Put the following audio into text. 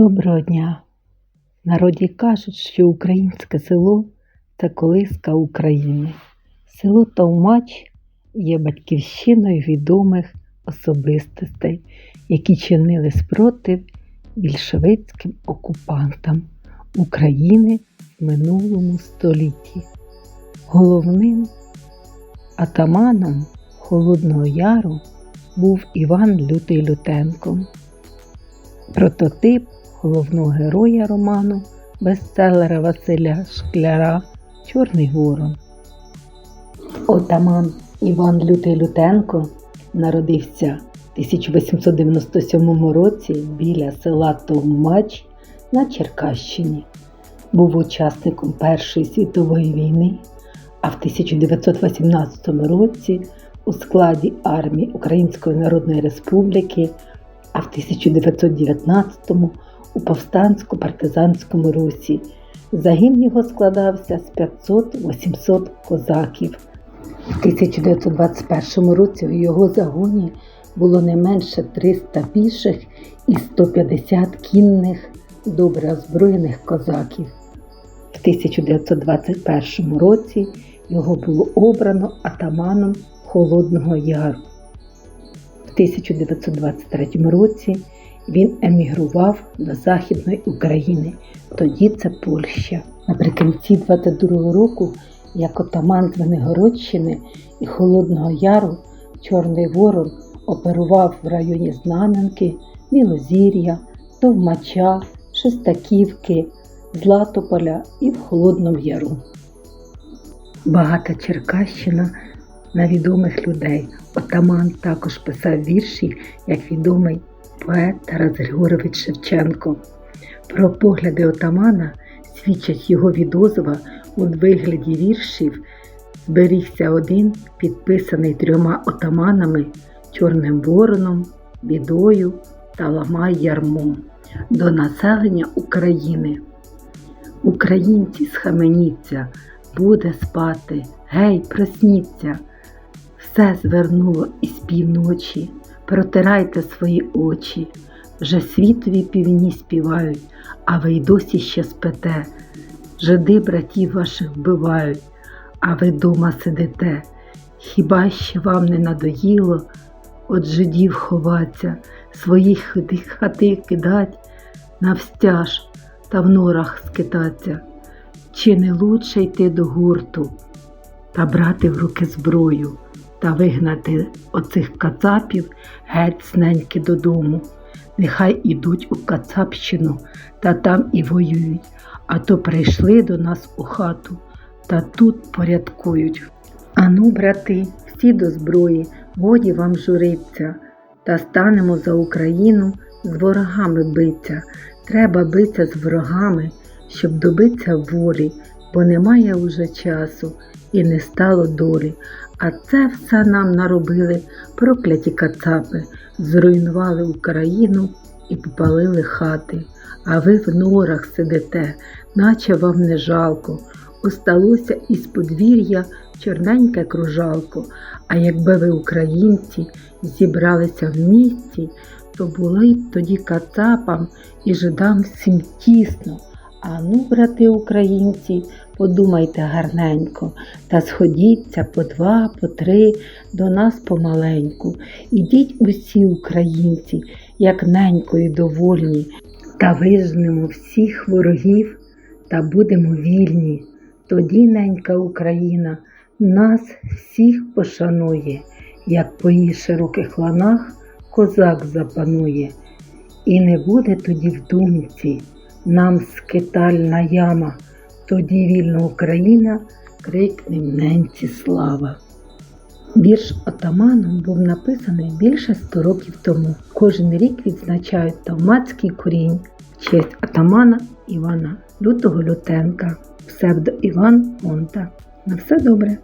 Доброго дня! Народі кажуть, що українське село це колиска України. Село Товмач є батьківщиною відомих особистостей, які чинили спротив більшовицьким окупантам України в минулому столітті. Головним атаманом Холодного Яру був Іван Лютий Лютенко. Прототип головного героя роману бестселера Василя Шкляра Чорний Ворон. Отаман Іван Лютий Лютенко народився в 1897 році біля села Товмач на Черкащині. Був учасником Першої світової війни, а в 1918 році у складі армії Української Народної Республіки а в 1919-му у повстансько-партизанському русі. Загін його складався з 500-800 козаків. У 1921 році у його загоні було не менше 300 піших і 150 кінних добре озброєних козаків. В 1921 році його було обрано атаманом Холодного Яру. В 1923 році він емігрував до Західної України, тоді це Польща. Наприкінці 22-го року, як отаман Звенигородщини і Холодного Яру, Чорний Ворон оперував в районі Знам'янки, Білозір'я, Товмача, Шестаківки, Златополя і в Холодному Яру. Багата Черкащина на відомих людей. Отаман також писав вірші, як відомий поет Тарас Григорович Шевченко. Про погляди отамана свідчать його відозва у вигляді віршів. Зберігся один, підписаний трьома отаманами Чорним Вороном, Бідою та Ламай Ярмом до населення України. Українці схаменіться, буде спати, гей, просніться. Все звернуло із півночі, протирайте свої очі, вже світові півні співають, а ви й досі ще спите. Жиди братів ваших вбивають, а ви дома сидите. Хіба ще вам не надоїло от жидів ховаться, свої хати кидать навстяж та в норах скитаться? Чи не лучше йти до гурту та брати в руки зброю? Та вигнати оцих кацапів геть сненьки додому. Нехай ідуть у Кацапщину та там і воюють, а то прийшли до нас у хату та тут порядкують. Ану, брати, всі до зброї, годі вам журиться, та станемо за Україну з ворогами биться. Треба биться з ворогами, щоб добитися волі, бо немає уже часу і не стало долі. А це все нам наробили прокляті кацапи, зруйнували Україну і попалили хати. А ви в норах сидите, наче вам не жалко. Осталося із подвір'я чорненьке кружалко. А якби ви, українці, зібралися в місті, то були б тоді кацапам і жидам всім тісно. А ну, брати українці, подумайте гарненько, та сходіться по два, по три до нас помаленьку. Ідіть усі українці, як ненько і довольні, та вижнемо всіх ворогів та будемо вільні. Тоді ненька Україна нас всіх пошанує, як по її широких ланах козак запанує. І не буде тоді в думці нам скитальна яма, тоді вільна Україна крикне ненці слава. Вірш отаманом був написаний більше ста років тому. Кожен рік відзначають Тавмацький корінь в честь отамана Івана Лютого Лютенка, псевдо Іван Монта. На все добре!